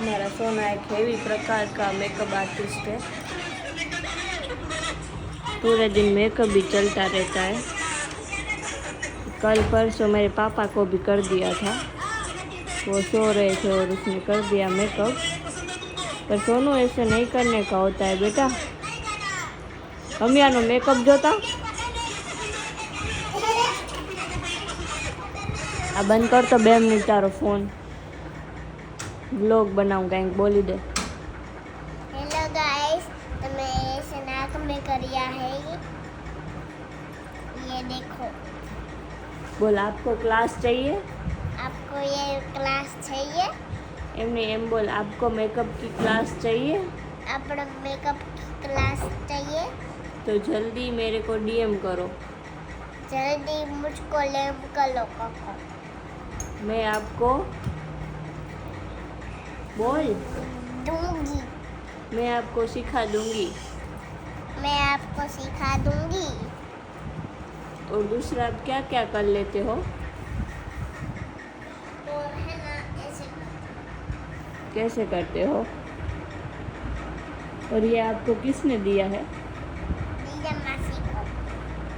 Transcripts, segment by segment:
हमारा सोना एक हेवी प्रकार का मेकअप आर्टिस्ट है पूरे दिन मेकअप भी चलता रहता है कल परसों मेरे पापा को भी कर दिया था वो सो रहे थे और उसने कर दिया मेकअप पर सोनू ऐसे नहीं करने का होता है बेटा हम यानो मेकअप जोता આ બંધ કર તો બે મિનિટ તારો ફોન બ્લોગ બનાવું કંઈક બોલી દે हेलो गाइस तो मैं स्नैक में करिया है ये ये देखो બોલ આપકો ક્લાસ चाहिए आपको ये क्लास चाहिए એમને એમ બોલ આપકો મેકઅપ की क्लास चाहिए आपको मेकअप की क्लास चाहिए तो जल्दी मेरे को डीएम करो जल्दी मुझको लेम कर लो कोको मैं आपको बोल दूँगी। मैं आपको सिखा दूँगी। मैं आपको सिखा दूँगी। और दूसरा आप क्या क्या कर लेते हो? और है ना ऐसे। कैसे करते हो? और ये आपको किसने दिया है? दीजिए मासी को।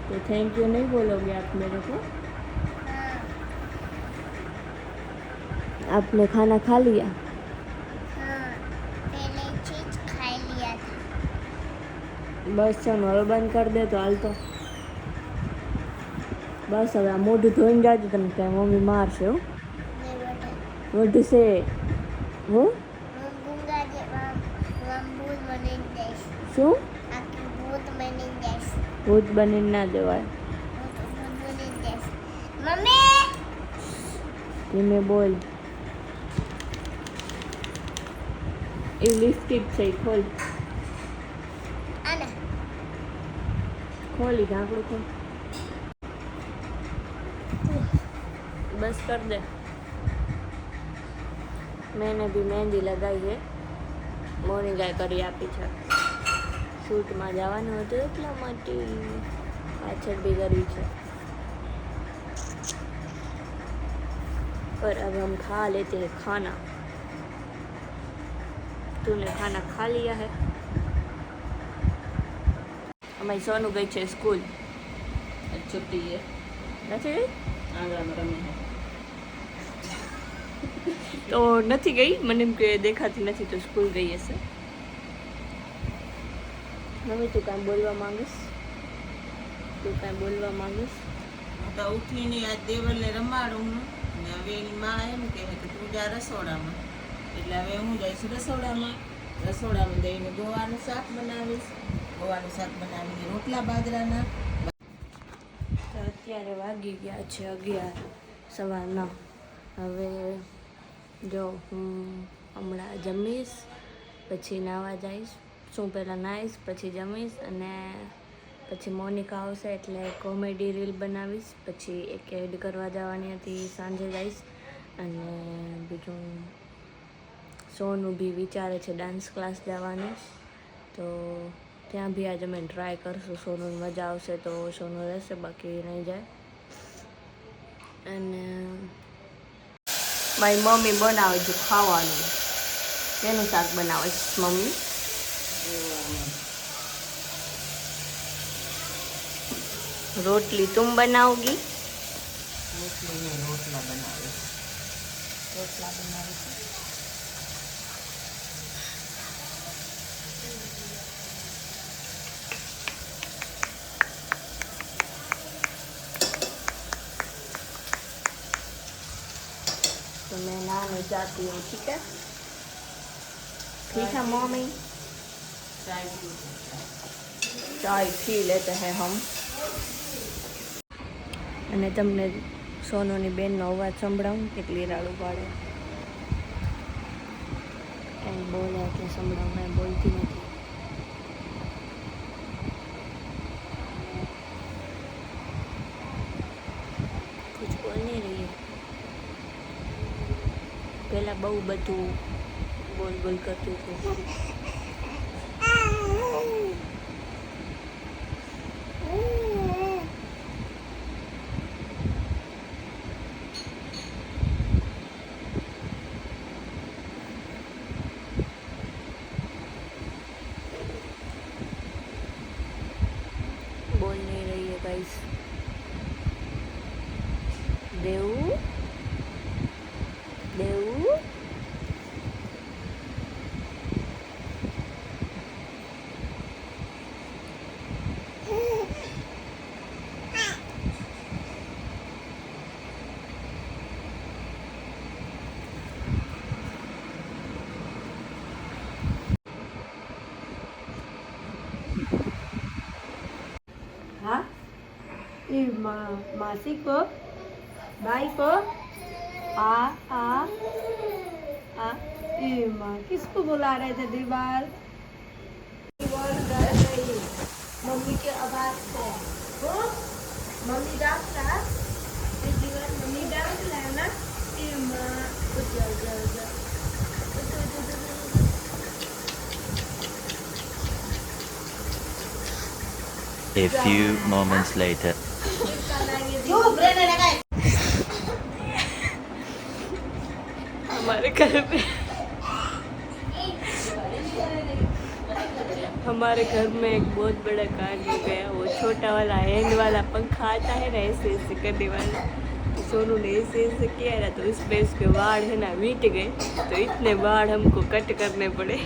तो थैंक यू नहीं बोलोगे आप मेरे को? हाँ। आपने खाना खा लिया? બસ છે નળ બંધ કરી દે તો હાલ તો બસ હવે આ મોઢું ધોઈને જાજો તમે કે મમ્મી મારશે એવું મોઢું છે હું શું ભૂત બનીને ના દેવાય ધીમે બોલ એ લિપસ્ટિક છે ખોલ ખોલી ઢાંકણું ખોલ બસ કર દે मैंने भी મહેંદી લગાવી છે મોર્નિંગાએ કરી આપી છે શૂટમાં જવાનું હતું એટલા માટે પાછળ બી કરી છે पर अब हम खा लेते हैं खाना तूने खाना खा लिया है અમારી સોનું ગઈ છે સ્કૂલ છુટ્ટી છે નથી ગઈ આંગણામાં રમે તો નથી ગઈ મને એમ કે દેખાતી નથી તો સ્કૂલ ગઈ હશે મમ્મી તું કાંઈ બોલવા માંગીશ તું કાંઈ બોલવા માંગીશ તો ઉઠીને આ દેવલને રમાડું હું ને હવે એની માં એમ કહે કે તું જા રસોડામાં એટલે હવે હું જઈશ રસોડામાં રસોડામાં જઈને ગોવાનું શાક બનાવીશ ગોવાનું શાક બનાવીને રોટલા બાજરાના. અત્યારે વાગી ગયા છે અગિયાર સવારના. હવે જો હું હમણાં જમીશ, પછી નાવા જઈશ. શું પહેલાં નાહીશ પછી જમીશ અને પછી મોનિકા આવશે એટલે કોમેડી રીલ બનાવીશ. પછી એક એડ કરવા જવાની હતી સાંજે જઈશ. અને બીજું સોનું બી વિચારે છે ડાન્સ ક્લાસ જવાનું. તો ત્યાં બી આજે અમે ટ્રાય કરશું. સોનું મજા આવશે તો સોનું રહેશે બાકી નહીં જાય. અને મારી મમ્મી બનાવે છે ખાવાનું. તેનું શાક બનાવે છે મમ્મી? રોટલી તું બનાવગી? રોટલી રોટલા બનાવે રોટલા બનાવીશ तो मैं नहाने जाती हूँ ठीक है ठीक है मम्मी ચાય પીવું ચાય પી લેતે હે હમ અને તમને સોનોની બેનનો અવાજ સંભળાવું કેટલી રાડું પાડે એમ બોલે એટલે સંભળાવું એમ બોલતી નથી બહુ બધું બોલ બોલ કરતું હતી. मासी को भाई को आ आ आ ए माँ किसको बुला रहे थे दीवार दीवार डर गई मम्मी के आवाज से हो मम्मी डांट रहा ये दीवार मम्मी डांट रहा है ना ए माँ उठ जाओ जाओ जाओ उठ, उठ, उठ, उठ, उठ। A few moments later. हमारे घर पे। हमारे घर में एक बहुत बड़ा कार हो गया। वो छोटा वाला हैंड वाला पंखा आता है ना, ऐसे ऐसे करने वाला। सोनू ने ऐसे ऐसे किया ना तो उसमें उसके बाढ़ है ना मीट गए। तो इतने बाढ़ हमको कट करने पड़े।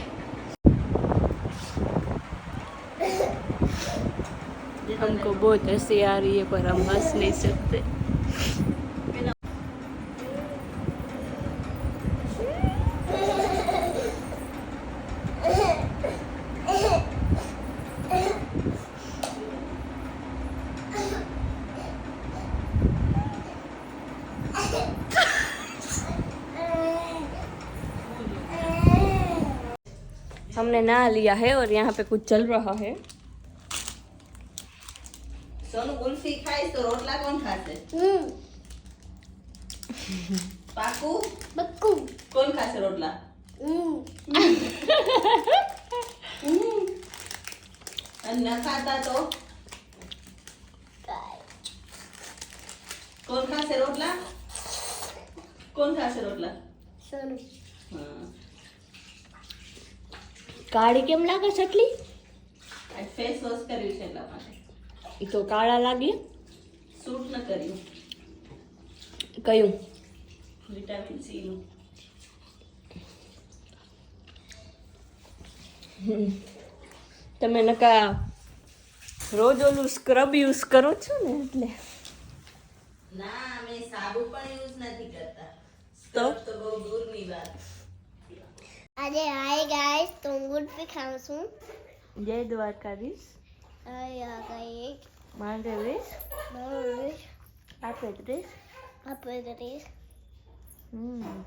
हमको बहुत हँसी आ रही है, पर हम हंस नहीं सकते। हमने नहा लिया है और यहाँ पे कुछ चल रहा है। ખાઈશ તો રોટલા કોણ ખાશે? હમ. પાકું? બક્કુ. કોણ ખાશે રોટલા? હમ. અને ન ખાતા તો? કોણ ખાશે રોટલા? કોણ ખાશે રોટલા? સોનું. હા. કાળી કેમ લાગે છે એટલી આ ફેસ વોશ કર્યું છે એટલા માટે. એ તો કાળા લાગી. સૂટ ન કર્યું. કયું? વિટામિન સી નું. તમે નકા રોજ ઓલું સ્ક્રબ યુઝ કરો છો ને એટલે? ના અમે સાબુ પણ યુઝ નથી કરતા. તો? તો બહુ દૂરની વાત. આજે હાય ગાઈસ તો હું ગુલ્ફી ખાઉં છું. જય દ્વારકાધીશ. હાય ગાઈસ મહાદેવેશ બસ આપે ત્રીસ આપણે કરીશ હમ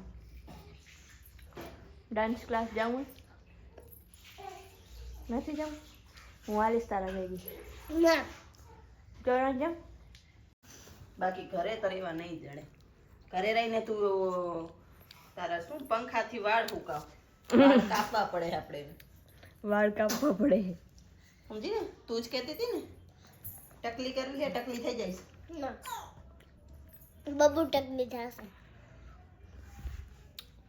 ડાન્સ ક્લાસ જાઉં નથી જાઉં? હું આલીશ તારા ભેગી. ના. ચોરા જાઉં? બાકી ઘરે તો રહેવા નહીં જડે ઘરે રહીને તું તારા શું પંખાથી વાળ હુકાવ? કાપવા પડે આપણે. વાળ કાપવા પડે. સમજી ને તું જ કહેતી હતી ને? ટકલી કરવી લે ટકલી થઈ જઈશ ના બબુ ટકલી થશે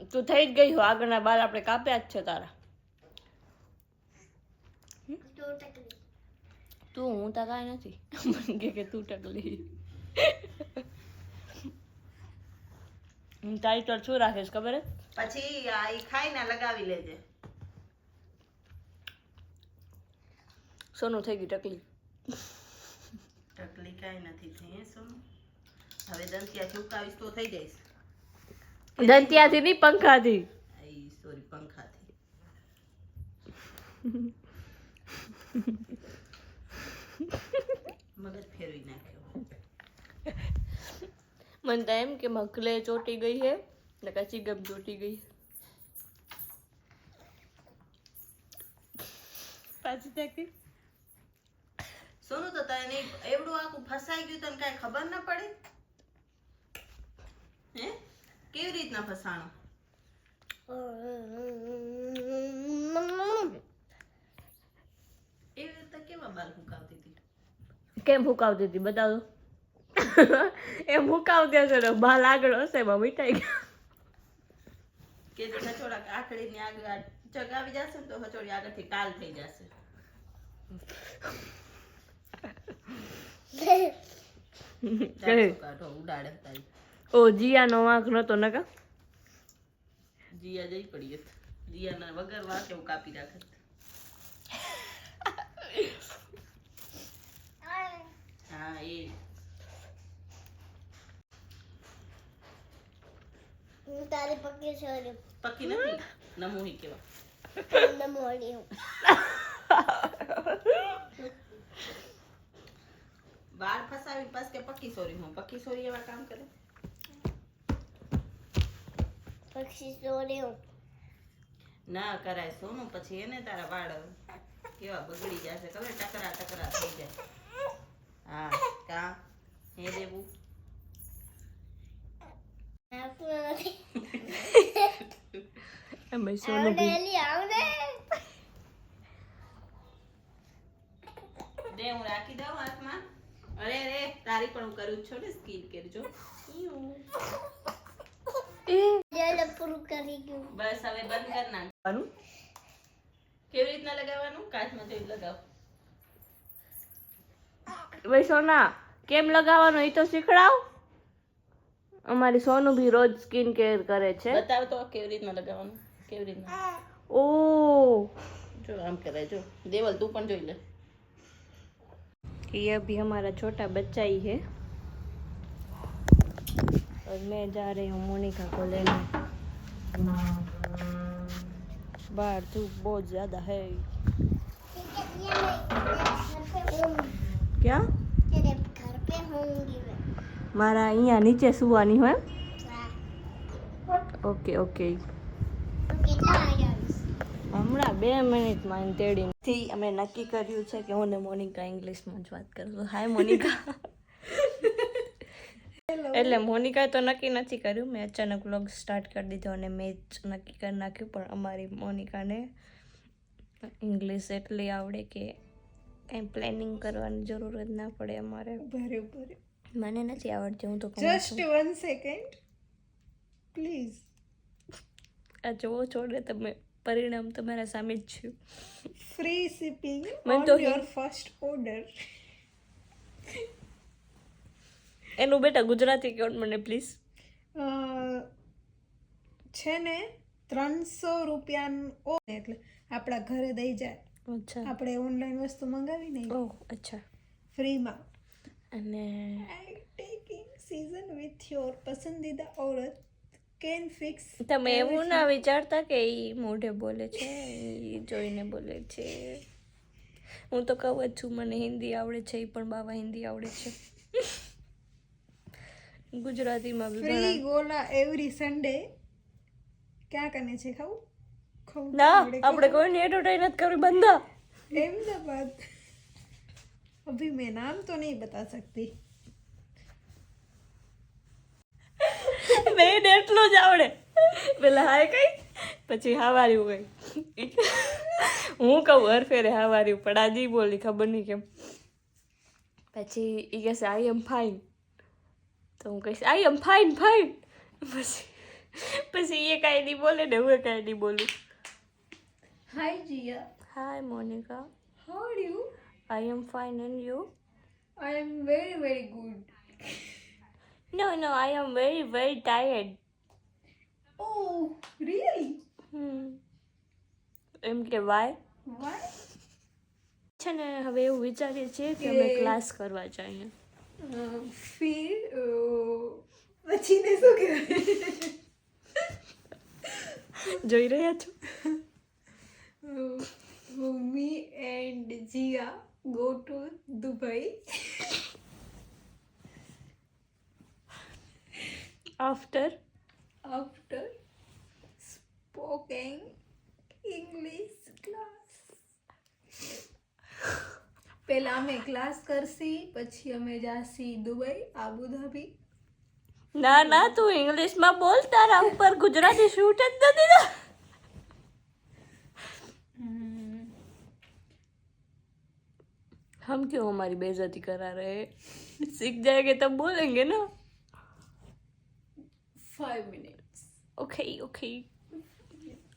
તું થઈ જ ગઈ હો આગળના બાલ આપણે કાપ્યા જ છે તારા તો ટકલી તું હું તો કાંઈ નથી મને કે કે તું ટકલી હું તારી તો શું રાખીશ ખબર હે પછી આ ઈ ખાઈને લગાવી લેજે સોનું થઈ ગયું ટકલી ટકલી કાંઈ નથી થઈ હે સોનું હવે દંતિયા ચૂકાવીશ તો થઈ જઈશ દંતિયાથી નહીં પંખાથી આઈ સોરી પંખાથી મગજ ફેરવી નાખ્યો મને તો એમ કે મકલે ચોટી ગઈ હે ને કચી ગમ ચોટી ગઈ પાછી તાકી સોનું તો તને એવડું આખું ફસાઈ ગયું તને કાંઈ ખબર ના પડે? હે? કેવી રીતના ફસાણું? એવી રીતે કેવા બાલ હુકાવતી હતી? કેમ ભૂકાવતી હતી બતાવો? એ ભૂકાવતી હશે ને બાલ આગળ હશે એમાં મીઠાઈ ગયા. કે જે હચોડા આખડીની આગળ ચગાવી ચગ જશે ને તો હચોડી આગળથી કાલ થઈ જશે. ઉડાડે તારી. ઓ જીયાનો વાંક નતો નકા જીયા જઈ પડી હતી જીયાના વગર વાંકે એવું કાપી રાખે હા એ. હું તારી પકી છે પકી નથી. નમોહી કેવા નમો હું. વાળ ફસાવી પાસ કે પક્કી સોરી હું? પક્કી સોરી એવા કામ કરે? પક્ષી સોરી ના કરાય સોનું પછી એને તારા વાળ કેવા બગડી જશે ખબર? ટકરા ટકરા થઈ જાય. હા કા? હે દેવું અમે સોનું દે હું રાખી દઉં હાથમાં? અરે રે તારી પણ હું કરું જ છું ને સ્કીન કેર જો. પૂરું કરી ગયું. બસ હવે બંધ કર નાખવાનું કેવી રીતના લગાવવાનું? કાચમાં જોઈ લગાવ. ભાઈ સોના કેમ લગાવવાનું એ તો શીખડાવ. અમારી સોનું ભી રોજ સ્કિન કેર કરે છે. બતાવ તો કેવી રીતના લગાવવાનું? કેવી રીતના? ઓ. જો આમ કરે જો. દેવલ તું પણ જોઈ લે. ये अभी हमारा छोटा बच्चा ही है और मैं जा रही हूँ मोनिका को लेने बाहर धूप बहुत ज़्यादा है ठीक है ये मैं तेरे घर पे होंगी क्या तेरे घर पे होंगी मैं મારા અહીંયા નીચે સુવાની હોય हाँ। ઓકે ઓકે હમણાં બે મિનિટમાં એને તેડીથી અમે નક્કી કર્યું છે કે હું ને મોનિકા ઇંગ્લિશમાં જ વાત કરું હાય મોનિકા. એટલે મોનિકાએ તો નક્કી નથી કર્યું. મેં અચાનક વ્લોગ સ્ટાર્ટ કરી દીધો અને મેં જ નક્કી કરી નાખ્યું પણ અમારી મોનિકાને ઇંગ્લિશ એટલી આવડે કે કંઈ પ્લાનિંગ કરવાની જરૂર જ ના પડે અમારે. બરોબર. મને નથી આવડતી હું તો જસ્ટ વન સેકન્ડ પ્લીઝ આ જોવો છોડે તમે. પરિણામ તમારા સામે જ છે. Free shipping on your first order એનું બેટા ગુજરાતી કહો મને પ્લીઝ છે ને ત્રણસો રૂપિયાનું ઓ એટલે આપણા ઘરે દઈ જાય. અચ્છા. આપણે ઓનલાઈન વસ્તુ મંગાવી નહીં ઓહ અચ્છા. ફ્રીમાં અને I taking season with your પસંદીદા ઓરત કેન ફિક્સ તમે એવું ના વિચારતા કે એ મોઢે બોલે છે એ જોઈને બોલે છે હું તો કહું જ છું મને હિન્દી આવડે છે એ પણ બાવા હિન્દી આવડે છે ગુજરાતીમાં બી ફ્રી ઘણા ગોલા એવરી સન્ડે ક્યાં કને છે ખાવું ખાવું ના આવડે કે આપણે કોઈને એડવર્ટાઈઝ નથી કરવી બંધા अहमदाबाद अभी मैं नाम तो नहीं बता सकती બેન એટલું જ આવડે પેલા હાય કઈ પછી હાવાર્યું કઈ હું કહું હર ફેરે હાવાર્યું પણ આજે ઈ બોલી ખબર નહીં કેમ પછી એ કહેશે આઈ એમ ફાઇન તો હું કહીશ આઈ એમ ફાઇન ફાઇન પછી પછી એ કાંઈ નહીં બોલે ને હું કાંઈ નહીં બોલું Hi Jia, hi Monica how are you? I am fine and you I am very very good. No no I am very very tired Oh, really? M K Y Why? છે ને હવે એવું વિચારીએ છીએ કે અમે ક્લાસ કરવા જઈએ Uh, फिर uh, પછી ને શું કહેવાય જોઈ રહ્યા છો Uh, me and Jia go to Dubai. After after spoken English class. પહેલા અમે ક્લાસ કરશી પછી અમે જાશી દુબઈ આબુધાબી ના ના તું ઇંગ્લિશમાં બોલ તારા ઉપર ગુજરાતી શૂટ જ નથી ને हम क्यों हमारी बेइज्जती करा रहे हैं सीख जाएंगे तब बोलेंगे ना five minutes. Okay, okay.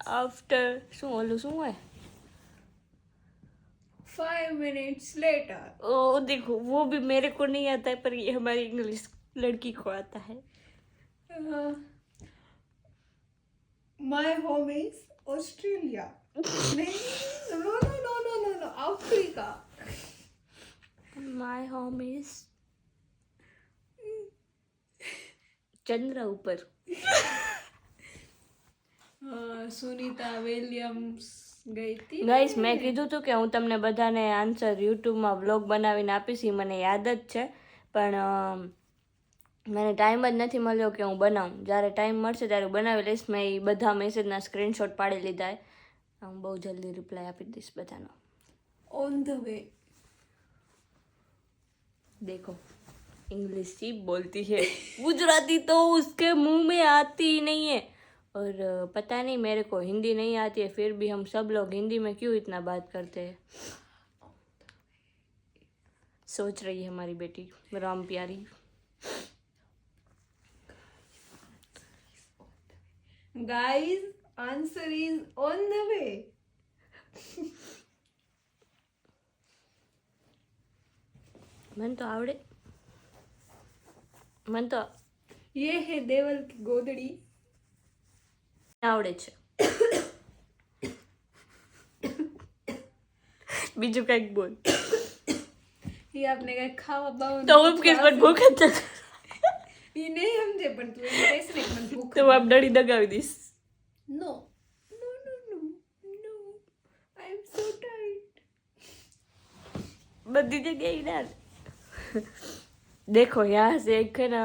After swallow somewhere. Five minutes later. Oh, देखो वो भी मेरे को नहीं आता है पर ये हमारी इंग्लिश लड़की को आता है My home is Australia. नहीं no, no, no, no, no, Africa. My home is ચંદ્ર ઉપર. સુનિતા વિલિયમ્સ ગઈ હતી? ગાઈસ મેં કીધું હતું કે હું તમને બધાને આન્સર યુટ્યુબમાં વ્લોગ બનાવીને આપીશ એ મને યાદ જ છે. પણ મને ટાઈમ જ નથી મળ્યો કે હું બનાવું. જ્યારે ટાઈમ મળશે ત્યારે બનાવી લઈશ. મેં એ બધા મેસેજના સ્ક્રીનશોટ પાડી લીધા હું બહુ જલ્દી રિપ્લાય આપી દઈશ બધાનો. ઓન ધ વે देखो इंग्लिश ही बोलती है गुजराती तो उसके मुंह में आती ही नहीं है और अ, पता नहीं मेरे को हिंदी नहीं आती है फिर भी हम सब लोग हिंदी में क्यों इतना बात करते हैं सोच रही है हमारी बेटी राम प्यारी guys answer is on the way મને તો આવડે મને તો ये है देवल की गोदड़ी આવડે છે બીજું કંઈક બોલ ये आपने कहा खावा बावन તો હું કિસ પણ ભૂખ જ છે ये नहीं समझे पर तू एम कैसे नहीं मन भूख તો હું આપ ડળી દગાવી દઈશ no no no no no I am so tight Baddi जगह ही દેખો યા છે એક છે ને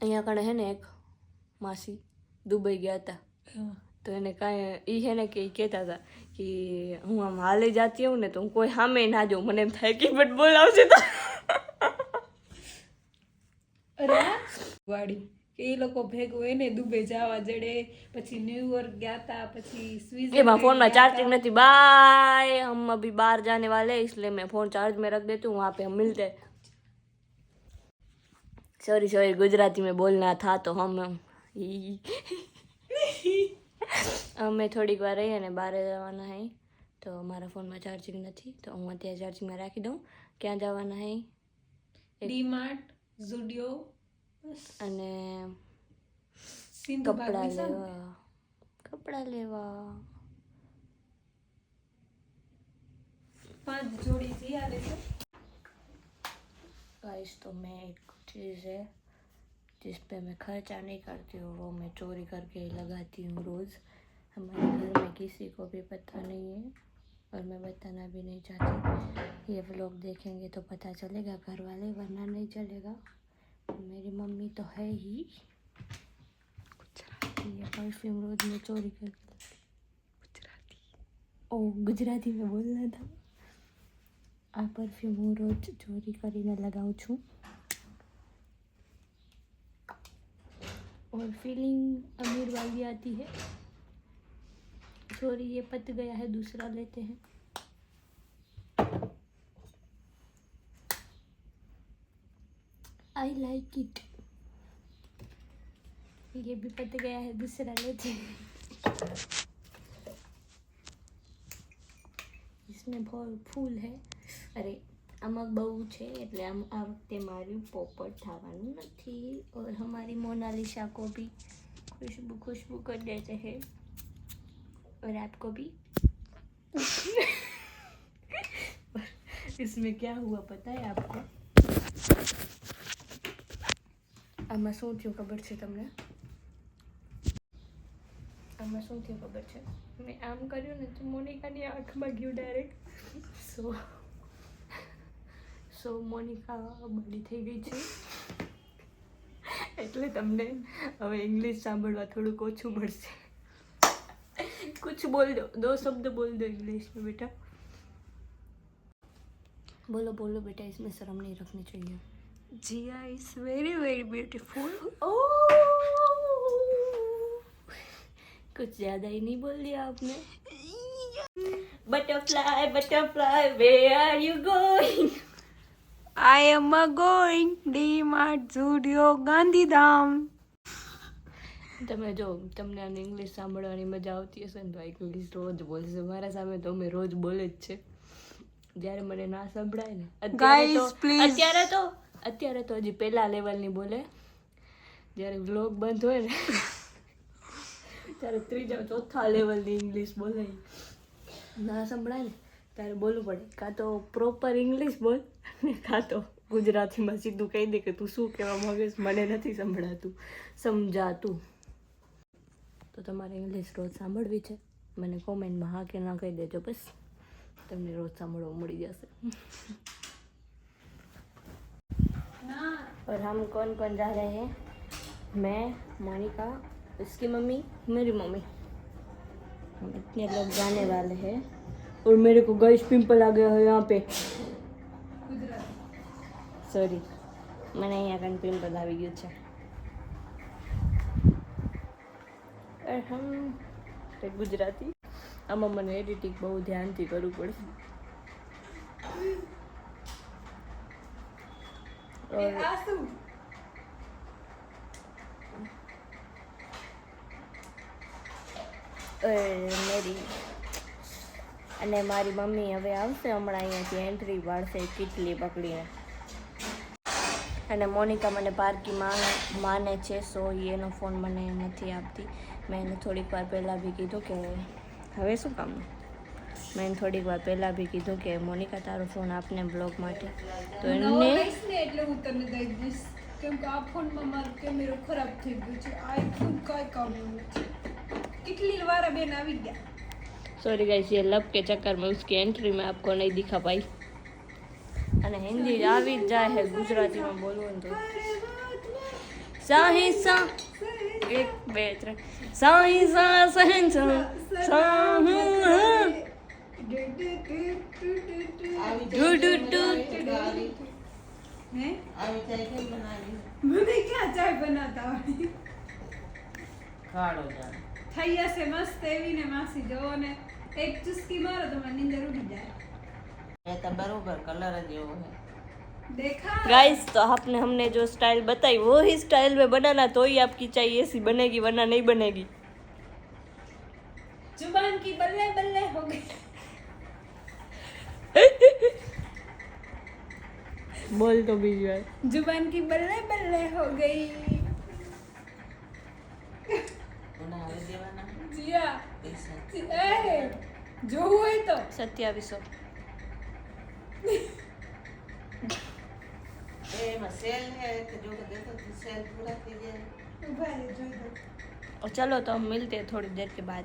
અહીંયા કણે હે ને એક માસી દુબઈ ગયા હતા તો એને કાંઈ એ છે ને કે કહેતા હતા કે હું આમ હાલે જાતી હોઉં ને તો હું કોઈ સામે ના જાઉં મને એમ થાય કે બટ બોલાવશે તો અરે વાડી કે એ લોકો ભેગું એને દુબઈ જવા જડે પછી ન્યુયોર્ક ગયા તા પછી એમાં સ્વિટ્ઝરલેન્ડ फोन में ગયા चार्जिंग તા. नहीं थी बाय हम अभी बाहर जाने वाले हैं इसलिए मैं फ़ोन चार्ज में रख देती हूँ वहाँ पे हम मिलते हैं सॉरी सॉरी गुजराती में बोलना था तो हम ई- અમે થોડીક વાર રહીએ ને બહાર જવાના હે તો મારા ફોનમાં ચાર્જિંગ નથી તો હું અત્યારે ચાર્જિંગમાં રાખી દઉં ક્યાં જવાના હે ડીમાર્ટ ઝુડિયો અને સિંધુ કપડાં બાગ લેવા કપડાં લેવા પાંચ જોડી થી આલે છે गाइस तो मैं एक चीज़ है जिस पे मैं खर्चा नहीं करती हूँ वो मैं चोरी करके ही लगाती हूँ रोज़ हमारे घर में किसी को भी पता नहीं है और मैं बताना भी नहीं चाहती ये व्लॉग देखेंगे तो पता चलेगा घर वाले वरना नहीं चलेगा मेरी मम्मी तो है ही गुजराती ये परफ्यूम रोज मैं चोरी करके गुजराती ओ गुजराती में बोलना था આ પરફ્યુમ હું રોજ ચોરી કરીને લગાવું છું और फीलिंग अमीर वाली आती है सॉरी ये पत गया है दूसरा लेते हैं आई लाइक इट ये भी पत गया है दूसरा लेते हैं इसमें बहुत फूल है અરે આમાં બહુ છે એટલે આમ આ વખતે મારું પોપટ થવાનું નથી और हमारी मोनालिसा को भी खुशबू खुशबू कर देते हैं और आपको भी इसमें क्या हुआ पता है आपको આમાં શું થયું ખબર છે તમને આમાં શું થયું ખબર છે મેં આમ કર્યું ને તો મોનિકાની આંખમાં ગયું ડાયરેક્ટ સો સો મોનિકા બળી થઈ ગઈ છે એટલે તમને હવે ઇંગ્લિશ સાંભળવા થોડુંક ઓછું મળશે कुछ बोल दो दो शब्द बोल दो इंग्लिश में बेटा बोलो बोलो बेटा इसमें शर्म नहीं रखनी चाहिए Jia is very very beautiful कुछ ज्यादा ही नहीं बोल दिया आपने butterfly butterfly where are you going I am a going DMart Zudio Gandhidham તમે જો તમને આને ઇંગ્લિશ સાંભળવાની મજા આવતી હશે ને તો આ ઇંગ્લિશ રોજ બોલશે મારા સામે તો અમે રોજ બોલે જ છે જ્યારે મને ના સંભળાય ને અત્યારે તો Guys, please. અત્યારે તો અત્યારે તો હજી પહેલા લેવલની બોલે. જ્યારે વ્લોગ બંધ હોય ને, ત્યારે ત્રીજા ચોથા લેવલની ઇંગ્લિશ બોલે. ના સંભળાય ને, ત્યારે બોલવું પડે. કાં તો પ્રોપર ઇંગ્લિશ બોલ ને કાં તો ગુજરાતીમાં સીધું કહી દે કે તું શું કહેવા માંગે મને નથી સંભળાતું, સમજાતું. તો તમારે ઇંગ્લિશ રોજ સાંભળવી છે? મને કોમેન્ટમાં હા કે ના કહી દેજો બસ. તમને રોજ સાંભળવા મળી જશે. और हम कौन कौन जा रहे हैं मैं मोनिका इसकी मम्मी मेरी मम्मी हम इतने लोग जाने वाले हैं और मेरे को गैस पिंपल आ गया है यहाँ पे સોરી મને અહીંયા કણ પિમ્પલ આવી ગયું છે और हम તે ગુજરાતી આમાં મને એડિટિંગ બહુ ધ્યાનથી કરવું પડે આસુ મેરી અને મારી મમ્મી હવે આવશે હમણાં અહીંયાથી એન્ટ્રી પાડશે કીટલી પકડીને. અને મોનિકા મને પાર્કી માને માને છે સો એનો ફોન મને નથી આપતી. મેં એને થોડીક વાર પહેલાં બી કીધું કે હવે શું કામ? મેં એને થોડીક વાર પહેલાં બી કીધું કે મોનિકા તારો ફોન આપને બ્લોગ માટે તો નવો એને લઈશ ને એટલે હું તને દઈ દઈશ કેમ કે આ ફોનમાં મારો કેમેરો ખરાબ થઈ ગયો છે આઈફોન કાંઈ કામનું નથી કેટલી વાર બેન આવી ગયા सॉरी गाइस ये लब के चक्कर में उसकी एंट्री में आपको नहीं दिखा पाई અને હિન્દી આવી જ જાય છે ગુજરાતીમાં બોલવું ને તો સાહી સા એક બે ત્રણ સાહી સા સહેન સા સાહુ મને ક્યાં ચાય બનાવતા આવડે કાળો જાણ થઈ જશે મસ્ત એવી ને માસી જોવો ને એક ચુસ્કી મારો તો મને નીંદર ઉડી જાય એ તો બરોબર કલર જ એવો है देखा गाइस तो आपने हमने जो स्टाइल बताई वो ही स्टाइल में बनाना तो ही आपकी चाय ऐसी बनेगी वरना नहीं बनेगी जुबान की बल्ले बल्ले हो गई बोल तो विजुअल ज़ुबान की बल्ले बल्ले हो गई। जिया ए जो हुए तो। सत्यावीसो और चलो तो हम मिलते हैं थोड़ी देर के बाद।